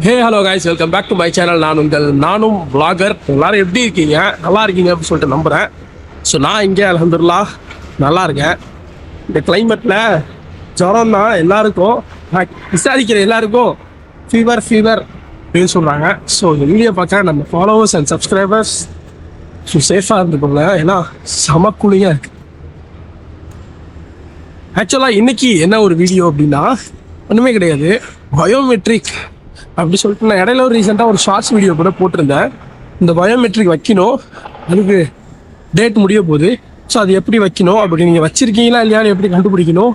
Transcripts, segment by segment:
Hey hello guys welcome back to my channel நான் உங்கள் நானும் விளாகர் எல்லாரும் எப்படி இருக்கீங்க? நல்லா இருக்கீங்க அப்படின்னு சொல்லிட்டு நம்புகிறேன் ஸோ நான் இங்கே அலமதுல்லா நல்லா இருக்கேன். இந்த கிளைமேட்டில் ஜுரம் தான் எல்லாருக்கும். விசாரிக்கிற எல்லாருக்கும் ஃபீவர் ஃபீவர் அப்படின்னு சொல்கிறாங்க ஸோ இந்த பார்க்க நம்ம ஃபாலோவர்ஸ் அண்ட் சப்ஸ்கிரைபர்ஸ் ஸோ சேஃபாக இருந்துக்கோங்க. ஏன்னா செம கூலிங்காக இருக்குது ஆக்சுவலாக இன்னைக்கு என்ன ஒரு வீடியோ அப்படின்னா ஒன்றுமே கிடையாது. பயோமெட்ரிக் அப்படி சொல்லிட்டு நான் இடையில ஒரு ரீசெண்டாக ஒரு ஷார்ட்ஸ் வீடியோ கூட போட்டிருந்தேன். இந்த பயோமெட்ரிக் வைக்கணும். அதுக்கு டேட் முடிய போகுது. ஸோ அது எப்படி வைக்கணும்? அப்படி நீங்கள் வச்சுருக்கீங்களா இல்லையான்னு எப்படி கண்டுபிடிக்கணும்?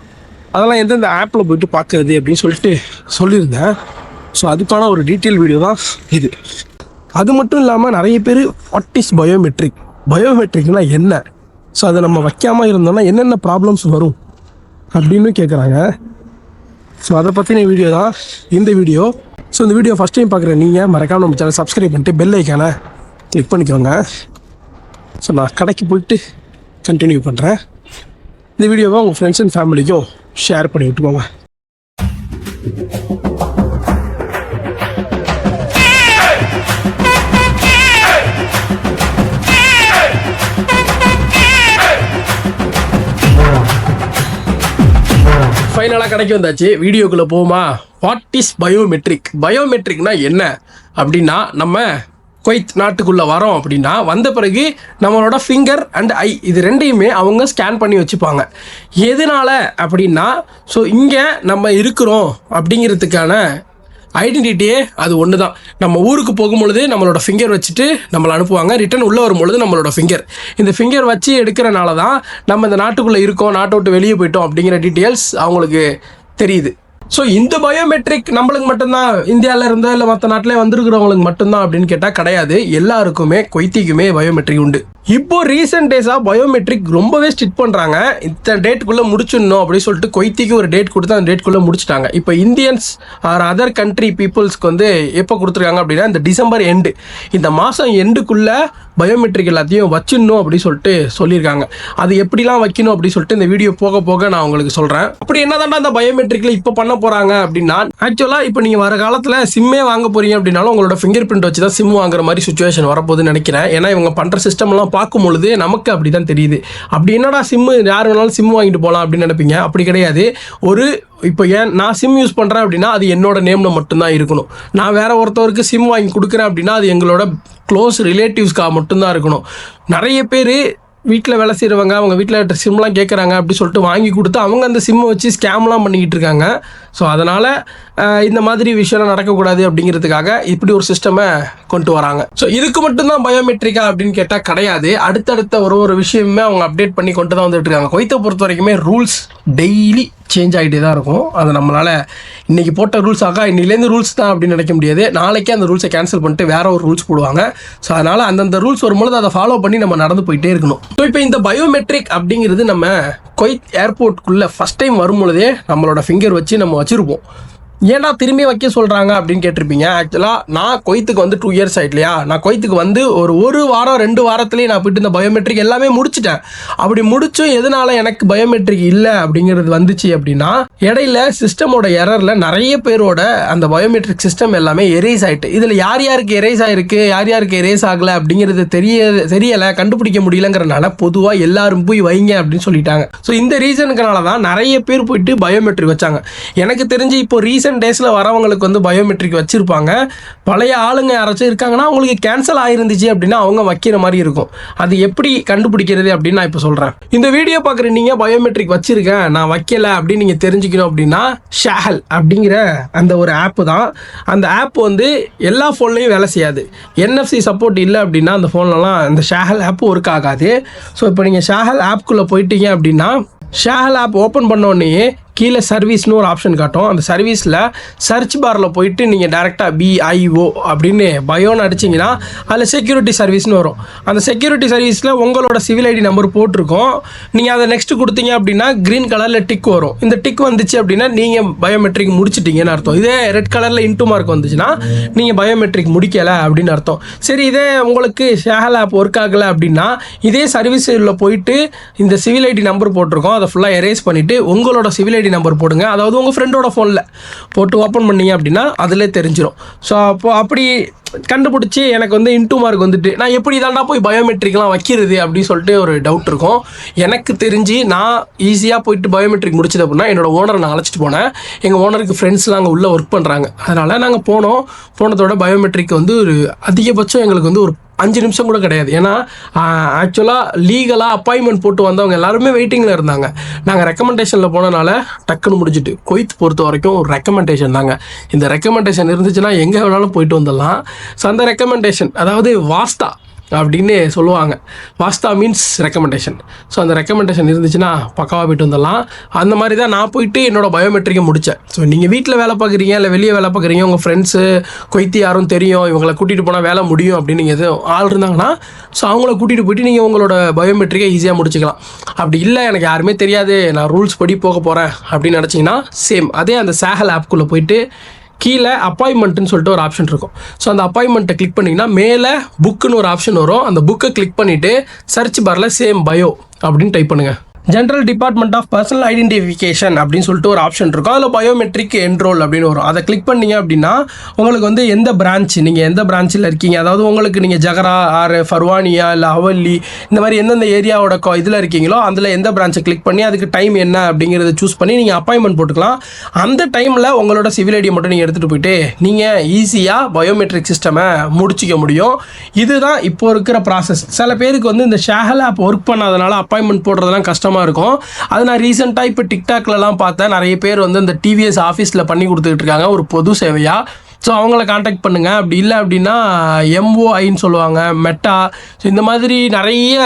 அதெல்லாம் எந்தெந்த ஆப்பில் போயிட்டு பார்க்கறது அப்படின்னு சொல்லிட்டு சொல்லியிருந்தேன். ஸோ அதுக்கான ஒரு டீட்டெயில் வீடியோ தான் இது. அது மட்டும் இல்லாமல் நிறைய பேர் வாட் இஸ் பயோமெட்ரிக் பயோமெட்ரிக்னா என்ன? ஸோ அதை நம்ம வைக்காமல் இருந்தோம்னா என்னென்ன ப்ராப்ளம்ஸ் வரும்? அப்படின்னு கேட்குறாங்க ஸோ அதை பற்றின வீடியோ தான் இந்த வீடியோ ஸோ இந்த வீடியோ ஃபஸ்ட் டைம் பார்க்குற நீங்கள் மறக்காமல் நம்ம சேனல் சப்ஸ்கிரைப் பண்ணிட்டு பெல் ஐக்கானை கிளிக் பண்ணிக்கோங்க. ஸோ நான் கடைக்கு போயிட்டு கண்டினியூ பண்ணுறேன் இந்த வீடியோவை உங்கள் ஃப்ரெண்ட்ஸ் அண்ட் ஃபேமிலிக்கும் ஷேர் பண்ணி விட்டுக்கோங்க. ஃபைனலாக கிடைக்க வந்தாச்சு. வீடியோக்குள்ளே போகுமா வாட் இஸ் பயோமெட்ரிக் பயோமெட்ரிக்னா என்ன? அப்படின்னா நம்ம குவைத் நாட்டுக்குள்ளே வரோம் அப்படின்னா வந்த பிறகு நம்மளோட ஃபிங்கர் அண்ட் ஐ இது ரெண்டையுமே அவங்க ஸ்கேன் பண்ணி வச்சுப்பாங்க. எதனால் அப்படின்னா ஸோ இங்கே நம்ம இருக்கிறோம் அப்படிங்கிறதுக்கான ஐடென்டிட்டியே அது ஒன்று தான் நம்ம ஊருக்கு போகும்பொழுது நம்மளோட ஃபிங்கர் வச்சுட்டு நம்மளை அனுப்புவாங்க. ரிட்டன் உள்ளே வரும்பொழுது நம்மளோட ஃபிங்கர் இந்த ஃபிங்கர் வச்சு எடுக்கிறனால தான் நம்ம இந்த நாட்டுக்குள்ளே இருக்கோம் நாட்டை விட்டு வெளியே போயிட்டோம் அப்படிங்கிற டீட்டெயில்ஸ் அவங்களுக்கு தெரியுது. ஸோ இந்த பயோமெட்ரிக் நம்மளுக்கு மட்டும்தான் இந்தியாவில் இருந்தோ இல்லை மற்ற நாட்டிலே வந்திருக்கிறவங்களுக்கு மட்டும்தான் அப்படின்னு கேட்டால் கிடையாது. எல்லாருக்குமே கொய்த்திக்குமே பயோமெட்ரிக் உண்டு. இப்போ ரீசெண்ட் டேஸாக பயோமெட்ரிக் ரொம்பவே ஸ்ட்ரிக் பண்ணுறாங்க இந்த டேட்டுக்குள்ளே முடிச்சிடணும் அப்படின்னு சொல்லிட்டு கொய்த்திக்கு ஒரு டேட் கொடுத்து அந்த டேட்குள்ளே முடிச்சிட்டாங்க. இப்போ இந்தியன்ஸ் ஆர் அதர் கண்ட்ரி பீப்புள்ஸ்க்கு வந்து எப்போ கொடுத்துருக்காங்க அப்படின்னா இந்த டிசம்பர் எண்டு இந்த மாதம் எண்டுக்குள்ளே பயோமெட்ரிக் எல்லாத்தையும் வச்சிடணும் அப்படின்னு சொல்லிட்டு சொல்லியிருக்காங்க. அது எப்படிலாம் வைக்கணும் அப்படின்னு சொல்லிட்டு இந்த வீடியோ போக போக நான் உங்களுக்கு சொல்கிறேன் அப்படி என்னதான்டா அந்த பயோமெட்ரிக்கில் இப்போ பண்ண போகிறாங்க அப்படின்னா ஆக்சுவலாக இப்போ நீங்கள் வர காலத்தில் சிம்மே வாங்க போகிறீங்க அப்படின்னாலும் உங்களோட ஃபிங்கர் பிரிண்ட் வச்சு தான் சிம் வாங்குற மாதிரி சுச்சுவேஷன் வரப்போகுதுன்னு நினைக்கிறேன். ஏன்னா இவங்க பண்ணுற சிஸ்டம்லாம் பார்க்கும் பொழுது நமக்கு அப்படி தான் தெரியுது. அப்படி என்னடா சிம்மு யார் வேணாலும் சிம் வாங்கிட்டு போகலாம் அப்படின்னு நினைப்பீங்க? அப்படி கிடையாது. ஒரு இப்போ ஏன் நான் சிம் யூஸ் பண்ணுறேன் அப்படின்னா அது என்னோட நேமில் மட்டும்தான் இருக்கணும். நான் வேற ஒருத்தவருக்கு சிம் வாங்கி கொடுக்குறேன் அப்படின்னா அது எங்களோட க்ளோஸ் ரிலேட்டிவ்ஸ்க்காக மட்டும்தான் இருக்கணும். நிறைய பேர் வீட்டில் வேலை செய்கிறவங்க அவங்க வீட்டில் சிம்லாம் கேட்குறாங்க அப்படி சொல்லிட்டு வாங்கி கொடுத்து அவங்க அந்த சிம்மை வச்சு ஸ்கேம்லாம் பண்ணிக்கிட்டு இருக்காங்க. ஸோ அதனால் இந்த மாதிரி விஷயம்லாம் நடக்கக்கூடாது அப்படிங்கிறதுக்காக இப்படி ஒரு சிஸ்டமை கொண்டு வராங்க. ஸோ இதுக்கு மட்டும்தான் பயோமெட்ரிக்கா அப்படின்னு கேட்டால் கிடையாது. அடுத்தடுத்த ஒரு ஒரு விஷயமே அவங்க அப்டேட் பண்ணி கொண்டு தான் வந்துட்டு இருக்காங்க. கொய்த்தை பொறுத்த வரைக்குமே ரூல்ஸ் டெய்லி சேஞ்ச் ஆகிட்டே தான் இருக்கும். அதை நம்மளால் இன்றைக்கி போட்ட ரூல்ஸ் ஆகா இன்னிலேருந்து ரூல்ஸ் தான் அப்படின்னு நினைக்க முடியாது. நாளைக்கே அந்த ரூல்ஸை கேன்சல் பண்ணிட்டு வேற ஒரு ரூல்ஸ் போடுவாங்க. ஸோ அதனால் அந்தந்த ரூல்ஸ் வரும்பொழுது அதை ஃபாலோ பண்ணி நம்ம நடந்து போயிட்டே இருக்கணும். ஸோ இப்போ இந்த பயோமெட்ரிக் அப்படிங்கிறது நம்ம கொய்த் ஏர்போர்ட்டுக்குள்ளே ஃபஸ்ட் டைம் வரும்பொழுதே நம்மளோட ஃபிங்கர் வச்சு நம்ம வச்சுருப்போம். ஏன்டா திரும்பி வைக்க சொல்கிறாங்க அப்படின்னு கேட்டிருப்பீங்க. ஆக்சுவலாக நான் கொய்த்துக்கு வந்து டூ இயர்ஸ் ஆயிட்டு இல்லையா? நான் கொய்த்துக்கு வந்து ஒரு ஒரு வாரம் ரெண்டு வாரத்துலேயே நான் போயிட்டு இந்த பயோமெட்ரிக் எல்லாமே முடிச்சிட்டேன். அப்படி முடிச்சும் எதனால எனக்கு பயோமெட்ரிக் இல்லை அப்படிங்கிறது வந்துச்சு அப்படின்னா இடையில சிஸ்டமோட எரரில் நிறைய பேரோட அந்த பயோமெட்ரிக் சிஸ்டம் எல்லாமே எரேஸ் ஆயிட்டு. இதில் யார் யாருக்கு எரேஸ் ஆகிருக்கு யார் யாருக்கு எரேஸ் ஆகலை அப்படிங்கிறது தெரிய தெரியலை கண்டுபிடிக்க முடியலங்கிறனால பொதுவாக எல்லாரும் போய் வைங்க அப்படின்னு சொல்லிட்டாங்க. ஸோ இந்த ரீசனுக்குனால தான் நிறைய பேர் போயிட்டு பயோமெட்ரிக் வச்சாங்க. எனக்கு தெரிஞ்சு இப்போ ரீசன் ரீசெண்ட் டேஸில் வரவங்களுக்கு வந்து பயோமெட்ரிக் வச்சுருப்பாங்க. பழைய ஆளுங்க யாராச்சும் இருக்காங்கன்னா அவங்களுக்கு கேன்சல் ஆயிருந்துச்சு அப்படின்னா அவங்க வைக்கிற மாதிரி இருக்கும். அது எப்படி கண்டுபிடிக்கிறது அப்படின்னு நான் இப்போ சொல்கிறேன் இந்த வீடியோ பார்க்குற நீங்கள் பயோமெட்ரிக் வச்சுருக்கேன் நான் வைக்கலை அப்படின்னு நீங்கள் தெரிஞ்சுக்கணும் அப்படின்னா ஷேஹல் அப்படிங்கிற அந்த ஒரு ஆப்பு தான். அந்த ஆப் வந்து எல்லா ஃபோன்லேயும் வேலை செய்யாது. என்எஃப்சி சப்போர்ட் இல்லை அப்படின்னா அந்த ஃபோன்லலாம் அந்த ஷேஹல் ஆப் ஒர்க் ஆகாது. ஸோ இப்போ நீங்கள் ஷேஹல் ஆப்குள்ளே போயிட்டீங்க அப்படின்னா ஷேஹல் ஆப் ஓப்பன் பண்ணோடனே கீழே சர்வீஸ்னு ஒரு ஆப்ஷன் காட்டும். அந்த சர்வீஸில் சர்ச் பாரில் போயிட்டு நீங்கள் டேரெக்டாக பிஐஓ அப்படின்னு பயோன்னு அடிச்சிங்கன்னா அதில் செக்யூரிட்டி சர்வீஸ்னு வரும். அந்த செக்யூரிட்டி சர்வீஸில் உங்களோட சிவில் ஐடி நம்பர் போட்டிருக்கோம். நீங்கள் அதை நெக்ஸ்ட் கொடுத்தீங்க அப்படின்னா க்ரீன் கலரில் டிக் வரும். இந்த டிக் வந்துச்சு அப்படின்னா நீங்கள் பயோமெட்ரிக் முடிச்சிட்டீங்கன்னு அர்த்தம். இதே ரெட் கலரில் இன்ட்டு மார்க் வந்துச்சுன்னா நீங்கள் பயோமெட்ரிக் முடிக்கலை அப்படின்னு அர்த்தம். சரி இதே உங்களுக்கு ஷேஹல் ஆப் ஒர்க் ஆகலை அப்படின்னா இதே சர்வீஸில் போயிட்டு இந்த சிவில் ஐடி நம்பர் போட்டிருக்கோம். அதை ஃபுல்லாக எரேஸ் பண்ணிவிட்டு உங்களோட சிவில் ஐடி ஐடி நம்பர் போடுங்க. அதாவது உங்கள் ஃப்ரெண்டோட ஃபோனில் போட்டு ஓப்பன் பண்ணீங்க அப்படின்னா அதிலே தெரிஞ்சிடும் ஸோ அப்போ அப்படி கண்டுபிடிச்சி எனக்கு வந்து இன்டூ மார்க் வந்துட்டு நான் எப்படி தாண்டா போய் பயோமெட்ரிக்லாம் வைக்கிறது அப்படின்னு சொல்லிட்டு ஒரு டவுட் இருக்கும். எனக்கு தெரிஞ்சு நான் ஈஸியாக போயிட்டு பயோமெட்ரிக் முடிச்சது அப்படின்னா என்னோட ஓனரை நான் அழைச்சிட்டு போனேன். எங்கள் ஓனருக்கு ஃப்ரெண்ட்ஸ்லாம் அங்கே உள்ளே ஒர்க் பண்ணுறாங்க அதனால் நாங்கள் போனோம். போனதோட பயோமெட்ரிக் வந்து ஒரு அதிகபட்சம் எங்களுக்கு வந்து ஒரு அஞ்சு நிமிஷம் கூட கிடையாது. ஏன்னா ஆக்சுவலாக லீகலாக அப்பாயின்மெண்ட் போட்டு வந்தவங்க எல்லாருமே வெயிட்டிங்கில் இருந்தாங்க. நாங்கள் ரெக்கமெண்டேஷனில் போனனால டக்குன்னு முடிஞ்சிட்டு கொய்த் பொறுத்த வரைக்கும் ஒரு ரெக்கமெண்டேஷன் தாங்க. இந்த ரெக்கமெண்டேஷன் இருந்துச்சுன்னா எங்கே வேணாலும் போயிட்டு வந்துடலாம். ஸோ அந்த ரெக்கமெண்டேஷன் அதாவது வாஸ்தா அப்படின்னு சொல்லுவாங்க. வாஸ்தா மீன்ஸ் ரெக்கமெண்டேஷன் ஸோ அந்த ரெக்கமெண்டேஷன் இருந்துச்சுன்னா பக்காவாக போயிட்டு வந்துடலாம். அந்த மாதிரி தான் நான் போயிட்டு என்னோடய பயோமெட்ரிக்கை முடித்தேன் ஸோ நீங்கள் வீட்டில் வேலை பார்க்குறீங்க இல்லை வெளியே வேலை பார்க்குறீங்க உங்கள் ஃப்ரெண்ட்ஸு கொய்த்தி யாரும் தெரியும் இவங்களை கூட்டிகிட்டு போனால் வேலை முடியும் அப்படின்னு நீங்கள் எதுவும் ஆள் இருந்தாங்கன்னா ஸோ அவங்கள கூட்டிகிட்டு போயிட்டு நீங்கள் உங்களோட பயோமெட்ரிக்கை ஈஸியாக முடிச்சுக்கலாம். அப்படி இல்லை எனக்கு யாருமே தெரியாது நான் ரூல்ஸ் படி போக போகிறேன் அப்படின்னு நினச்சிங்கன்னா சேம் அதே அந்த சேகல் ஆப்குள்ளே போயிட்டு கீழே அப்பாயின்மெண்ட்னு சொல்லிட்டு ஒரு ஆப்ஷன் இருக்கும். ஸோ அந்த அப்பாயின்மெண்ட்டை கிளிக் பண்ணிங்கன்னா மேலே புக்குன்னு ஒரு ஆப்ஷன் வரும். அந்த புக்கை கிளிக் பண்ணிவிட்டு சர்ச் பாரில் சேம் பயோ அப்படின்னு டைப் பண்ணுங்கள் general department of personal identification அப்படின்னு சொல்லிட்டு ஒரு ஆப்ஷன் இருக்கும். அதில் பயோமெட்ரிக் என்ரோல் அப்படின்னு வரும். அதை கிளிக் பண்ணீங்க அப்படின்னா உங்களுக்கு வந்து எந்த பிரான்ச் நீங்கள் எந்த பிரான்ச்சில் இருக்கீங்க? அதாவது உங்களுக்கு நீங்கள் ஜகரா ஆர் ஃபர்வானியா இல்லை ஹவல்லி இந்த மாதிரி எந்தெந்த ஏரியாவோட கோ இதில் இருக்கீங்களோ அதில் எந்த பிரான்ச்சை கிளிக் பண்ணி அதுக்கு டைம் என்ன அப்படிங்கிறத சூஸ் பண்ணி நீங்கள் அப்பாயின்மெண்ட் போட்டுக்கலாம். அந்த டைமில் உங்களோட சிவில் ஐடியை மட்டும் நீங்கள் எடுத்துகிட்டு போயிட்டு நீங்கள் ஈஸியாக பயோமெட்ரிக் சிஸ்டமை முடிச்சிக்க முடியும். இதுதான் இப்போ இருக்கிற ப்ராசஸ் சில பேருக்கு வந்து இந்த ஷேஹல் ஆப் ஒர்க் பண்ணாதனால அப்பாயின்மெண்ட் போடுறதெல்லாம் கஷ்டமாக இருக்கும். அது நான் ரீசெண்டாக இப்போ டிக்டாக்லலாம் பார்த்தேன். நிறைய பேர் வந்து இந்த டிவிஎஸ் ஆஃபீஸில் பண்ணி கொடுத்துக்கிட்டு இருக்காங்க. ஒரு பொது சேவையாக ஸோ அவங்கள காண்டாக்ட் பண்ணுங்கள் அப்படி இல்லை அப்படின்னா எம்ஓஐன்னு சொல்லுவாங்க. மெட்டா ஸோ இந்த மாதிரி நிறைய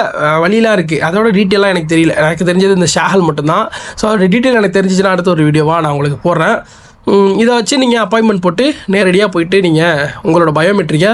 வழியெலாம் இருக்குது அதோட டீட்டெயிலாக எனக்கு தெரியல. எனக்கு தெரிஞ்சது இந்த ஷாகல் மட்டும்தான். ஸோ அதோட டீட்டெயில் எனக்கு தெரிஞ்சிச்சுன்னா அடுத்த ஒரு வீடியோவாக நான் உங்களுக்கு போடுறேன். இதை வச்சு நீங்கள் அப்பாயின்மெண்ட் போட்டு நேரடியாக போயிட்டு நீங்கள் உங்களோட பயோமெட்ரிக்கை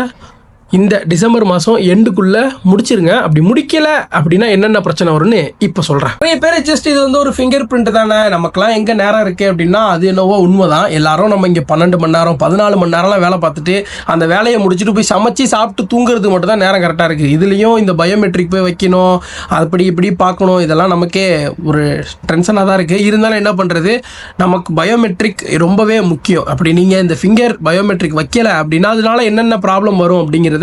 இந்த டிசம்பர் மாதம் எண்டுக்குள்ளே முடிச்சிருங்க. அப்படி முடிக்கல அப்படின்னா என்னென்ன பிரச்சனை வரும்னு இப்போ சொல்கிறேன் நிறைய பேர் ஜஸ்ட் இது வந்து ஒரு ஃபிங்கர் பிரிண்ட் தானே. நமக்குலாம் எங்கே நேரம் இருக்குது அப்படின்னா அது என்னவோ உண்மைதான். எல்லாரும் நம்ம இங்கே பன்னெண்டு மணி நேரம் பதினாலு மணி நேரம்லாம் வேலை பார்த்துட்டு அந்த வேலையை முடிச்சுட்டு போய் சமைச்சு சாப்பிட்டு தூங்குறதுக்கு மட்டும் தான் நேரம் கரெக்டாக இருக்குது இதுலேயும் இந்த பயோமெட்ரிக் போய் வைக்கணும் அப்படி இப்படி பார்க்கணும் இதெல்லாம் நமக்கே ஒரு டென்ஷனாக தான் இருக்குது இருந்தாலும் என்ன பண்ணுறது நமக்கு பயோமெட்ரிக் ரொம்பவே முக்கியம். அப்படி நீங்கள் இந்த ஃபிங்கர் பயோமெட்ரிக் வைக்கல அப்படின்னா அதனால என்னென்ன ப்ராப்ளம் வரும் அப்படிங்கிறது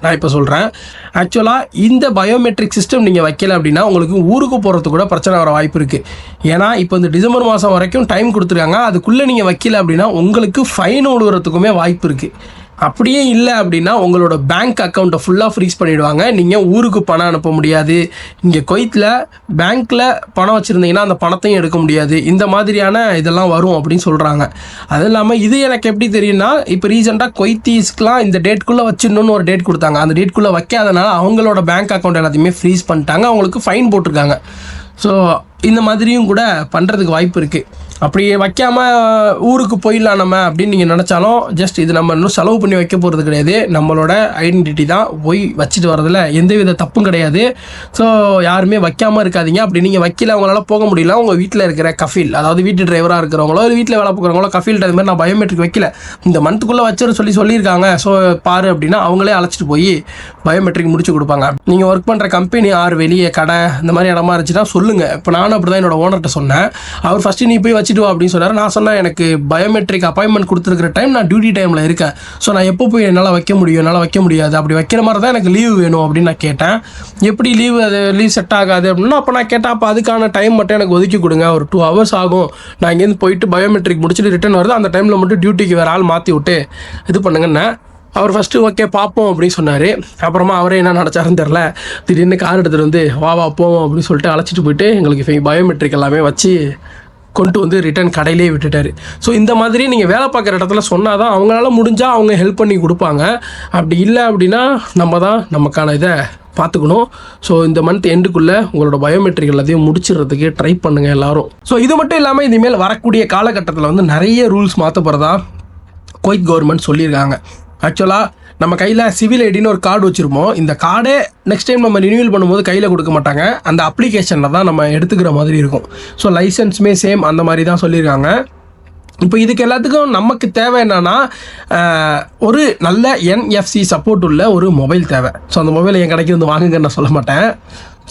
நான் இப்போ சொல்கிறேன் ஆக்சுவலாக இந்த பயோமெட்ரிக் சிஸ்டம் நீங்கள் வைக்கல அப்படின்னா உங்களுக்கு ஊருக்கு போகிறதுக்கு கூட பிரச்சனை வர வாய்ப்பு இருக்குது ஏன்னா இப்போ இந்த டிசம்பர் மாதம் வரைக்கும் டைம் கொடுத்துருக்காங்க. அதுக்குள்ளே நீங்கள் வைக்கல அப்படின்னா உங்களுக்கு ஃபைன் விடுறதுக்குமே வாய்ப்பு இருக்குது அப்படியே இல்லை அப்படின்னா உங்களோட பேங்க் அக்கௌண்ட்டை ஃபுல்லாக ஃப்ரீஸ் பண்ணிவிடுவாங்க நீங்கள் ஊருக்கு பணம் அனுப்ப முடியாது. இங்கே கொய்த்தில் பேங்க்கில் பணம் வச்சுருந்தீங்கன்னா அந்த பணத்தையும் எடுக்க முடியாது. இந்த மாதிரியான இதெல்லாம் வரும் அப்படின்னு சொல்கிறாங்க அது இல்லாமல் இது எனக்கு எப்படி தெரியும்னா இப்போ ரீசெண்டாக கொய்த்தீஸ்க்குலாம் இந்த டேட்குள்ளே வச்சிடணும்னு ஒரு டேட் கொடுத்தாங்க. அந்த டேட்குள்ளே வைக்காதனால அவங்களோட பேங்க் அக்கௌண்ட் எல்லாத்தையுமே ஃப்ரீஸ் பண்ணிட்டாங்க. அவங்களுக்கு ஃபைன் போட்டிருக்காங்க. ஸோ இந்த மாதிரியும் கூட பண்ணுறதுக்கு வாய்ப்பு இருக்குது அப்படி வைக்காம ஊருக்கு போயிடலாம் நம்ம அப்படின்னு நீங்கள் நினச்சாலும் ஜஸ்ட் இது நம்ம இன்னும் செலவு பண்ணி வைக்க போகிறது கிடையாது. நம்மளோட ஐடென்டிட்டி தான் போய் வச்சுட்டு வரதில் எந்தவித தப்பும் கிடையாது. ஸோ யாருமே வைக்காமல் இருக்காதீங்க. அப்படி நீங்கள் வைக்கல அவங்களால போக முடியல உங்கள் வீட்டில் இருக்கிற கஃபீல் அதாவது வீட்டு டிரைவராக இருக்கிறவங்களோ இல்லை வீட்டில் வேலை பார்க்குறவங்களோ கஃபீல்ட் அது மாதிரி நான் பயோமெட்ரிக் வைக்கல. இந்த மந்த்துக்குள்ளே வச்சுரு சொல்லி சொல்லியிருக்காங்க. ஸோ பாரு அப்படின்னா அவங்களே அழைச்சிட்டு போய் பயோமெட்ரிக் முடிச்சு கொடுப்பாங்க. நீங்கள் ஒர்க் பண்ணுற கம்பெனி ஆறு வெளியே கடை இந்த மாதிரி இடமா இருந்துச்சுன்னா சொல்லுங்கள் இப்போ நானும் அப்படி தான் என்னோட ஓனர்கிட்ட சொன்னேன். அவர் ஃபஸ்ட்டு நீ போய் வச்சு வா அப்படின்னு சொன்னார். நான் சொன்னேன் எனக்கு பயோமெட்ரிக் அப்பாயின்மெண்ட் கொடுத்துருக்கிற டைம் நான் டியூட்டி டைமில் இருக்கேன். ஸோ நான் எப்போ போய் என்னால் வைக்க முடியும் என்னால் வைக்க முடியாது அப்படி வைக்கிற மாதிரி தான் எனக்கு லீவு வேணும் அப்படின்னு நான் கேட்டேன். எப்படி லீவு அது லீவ் செட் ஆகாது அப்படின்னா அப்போ நான் கேட்டேன் அப்போ அதுக்கான டைம் மட்டும் எனக்கு ஒதுக்கி கொடுங்க. ஒரு டூ ஹவர்ஸ் ஆகும். நான் இங்கேருந்து போயிட்டு பயோமெட்ரிக் முடிச்சுட்டு ரிட்டர்ன் வருது. அந்த டைமில் மட்டும் டியூட்டிக்கு வேறு ஆள் மாற்றி விட்டு இது பண்ணுங்கன்னு அவர் ஃபஸ்ட்டு ஓகே பார்ப்போம் அப்படின்னு சொன்னார். அப்புறமா அவரே என்ன நடச்சாருன்னு தெரில திடீர்னு கார் எடுத்துகிட்டு வந்து வா வா போவோம் அப்படின்னு சொல்லிட்டு அழைச்சிட்டு போயிட்டு எங்களுக்கு பயோமெட்ரிக் எல்லாமே வச்சு கொண்டு வந்து ரிட்டர்ன் கடையிலே விட்டுட்டாரு. ஸோ இந்த மாதிரி நீங்கள் வேலை பார்க்குற இடத்துல சொன்னால் தான் அவங்களால முடிஞ்சால் அவங்க ஹெல்ப் பண்ணி கொடுப்பாங்க. அப்படி இல்லை அப்படின்னா நம்ம தான் நமக்கான இதை பார்த்துக்கணும். ஸோ இந்த மந்த் எண்டுக்குள்ளே உங்களோட பயோமெட்ரிக் எல்லாத்தையும் முடிச்சிடுறதுக்கு ட்ரை பண்ணுங்கள் எல்லாரும். ஸோ இது மட்டும் இல்லாமல் இனிமேல் வரக்கூடிய காலகட்டத்தில் வந்து நிறைய ரூல்ஸ் மாற்ற போகிறதா குவைத் கவர்மெண்ட் சொல்லியிருக்காங்க ஆக்சுவலாக நம்ம கையில் சிவில் ஐடின்னு ஒரு கார்டு வச்சுருப்போம். இந்த கார்டே நெக்ஸ்ட் டைம் நம்ம ரினியூவல் பண்ணும்போது கையில் கொடுக்க மாட்டாங்க. அந்த அப்ளிகேஷனில் தான் நம்ம எடுத்துக்கிற மாதிரி இருக்கும். ஸோ லைசன்ஸுமே சேம் அந்த மாதிரி தான் சொல்லியிருக்காங்க. இப்போ இதுக்கு எல்லாத்துக்கும் நமக்கு தேவை என்னன்னா ஒரு நல்ல என்எஃப்சி சப்போர்ட் உள்ள ஒரு மொபைல் தேவை. ஸோ அந்த மொபைலை என் கடைக்கு வந்து வாங்குங்கன்னு நான் சொல்ல மாட்டேன்.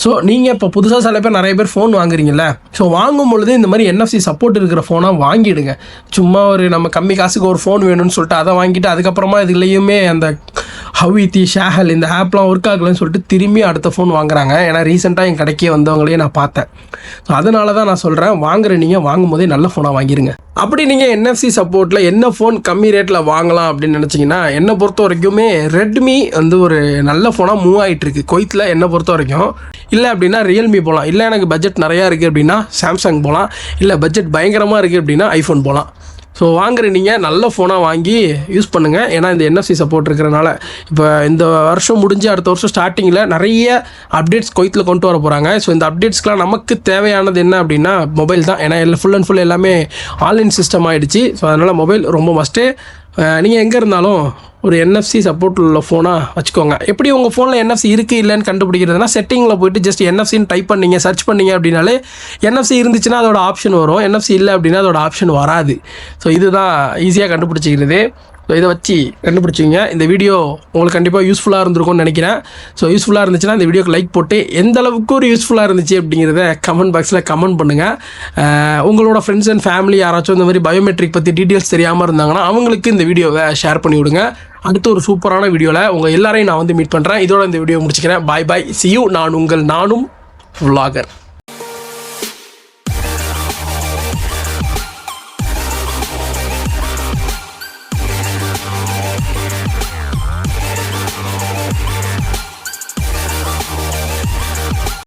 ஸோ நீங்கள் இப்போ புதுசாக சில பேர் நிறைய பேர் ஃபோன் வாங்குறீங்கல்ல. ஸோ வாங்கும் பொழுது இந்த மாதிரி என்எஃப்சி சப்போர்ட் இருக்கிற ஃபோனாக வாங்கிடுங்க. சும்மா ஒரு நம்ம கம்மி காசுக்கு ஒரு ஃபோன் வேணும்னு சொல்லிட்டு அதை வாங்கிட்டு அதுக்கப்புறமா இதுலேயுமே அந்த ஹவித்தி ஷேஹல் இந்த ஆப்லாம் ஒர்க் ஆகலைன்னு சொல்லிட்டு திரும்பி அடுத்த ஃபோன் வாங்குறாங்க. ஏன்னா ரீசெண்டாக என் கடைக்கே வந்தவங்களே நான் பார்த்தேன். ஸோ அதனால தான் நான் சொல்கிறேன் வாங்குற நீங்கள் வாங்கும் போதே நல்ல ஃபோனாக வாங்கிருங்க. அப்படி நீங்கள் என்எஃப்சி சப்போர்ட்டில் என்ன ஃபோன் கம்மி ரேட்டில் வாங்கலாம் அப்படின்னு நினச்சிங்கன்னா என்னை பொறுத்த வரைக்குமே ரெட்மி வந்து ஒரு நல்ல ஃபோனாக மூவ் ஆகிட்டுருக்கு கொய்த்தில் என்னை பொறுத்த வரைக்கும். இல்லை அப்படின்னா ரியல்மி போகலாம் இல்லை எனக்கு பட்ஜெட் நிறையா இருக்குது அப்படின்னா சாம்சங் போகலாம் இல்லை பட்ஜெட் பயங்கரமாக இருக்குது அப்படின்னா ஐஃபோன் போகலாம் ஸோ வாங்குற நீங்கள் நல்ல ஃபோனாக வாங்கி யூஸ் பண்ணுங்கள் ஏன்னா இந்த என்எஃப்சி சப்போர்ட் இருக்கிறனால. இப்போ இந்த வருஷம் முடிஞ்சு அடுத்த வருஷம் ஸ்டார்டிங்கில் நிறைய அப்டேட்ஸ் கொய்த்தில் கொண்டு வர போகிறாங்க ஸோ இந்த அப்டேட்ஸ்க்கெலாம் நமக்கு தேவையானது என்ன அப்படின்னா மொபைல் தான். ஏன்னா எல்லாம் ஃபுல் அண்ட் ஃபுல் எல்லாமே ஆன்லைன் சிஸ்டம் ஆகிடுச்சு ஸோ அதனால் மொபைல் ரொம்ப மஸ்ட்டு நீங்கள் எங்கே இருந்தாலும் ஒரு என்எஃப்சி சப்போர்ட் உள்ள ஃபோனாக வச்சுக்கோங்க. எப்படி உங்கள் ஃபோனில் என்எஃப்சி இருக்குது இல்லைன்னு கண்டுபிடிக்கிறதுனா செட்டிங்கில் போயிட்டு ஜஸ்ட் என்எஃப்சின்னு டைப் பண்ணீங்க சர்ச் பண்ணீங்க அப்படின்னாலே என்எஃப்சி இருந்துச்சுன்னா அதோட ஆப்ஷன் வரும். என்எஃப்சி இல்லை அப்படின்னா அதோட ஆப்ஷன் வராது. ஸோ இதுதான் ஈஸியாக கண்டுபிடிச்சிக்கிறது. ஸோ இதை வச்சு கண்டுபிடிச்சிங்க இந்த வீடியோ உங்களுக்கு கண்டிப்பாக யூஸ்ஃபுல்லாக இருந்திருக்கும்னு நினைக்கிறேன். ஸோ யூஸ்ஃபுல்லாக இருந்துச்சுன்னா இந்த வீடியோக்கு லைக் போட்டு எந்த அளவுக்கு ஒரு யூஸ்ஃபுல்லாக இருந்துச்சு அப்படிங்கிறத கமெண்ட் பாக்ஸில் கமெண்ட் பண்ணுங்கள் உங்களோட ஃப்ரெண்ட்ஸ் அண்ட் ஃபேமிலி யாராச்சும் இந்த மாதிரி பயோமெட்ரிக் பற்றி டீட்டெயில்ஸ் தெரியாமல் இருந்தாங்கன்னா அவங்களுக்கு இந்த வீடியோவை ஷேர் பண்ணி விடுங்க. அடுத்த ஒரு சூப்பரான வீடியோவில் உங்கள் எல்லாரையும் நான் வந்து மீட் பண்ணுறேன் இதோட இந்த வீடியோ முடிச்சுக்கிறேன். Bye bye see you. நான் உங்கள் நானும் vlogger.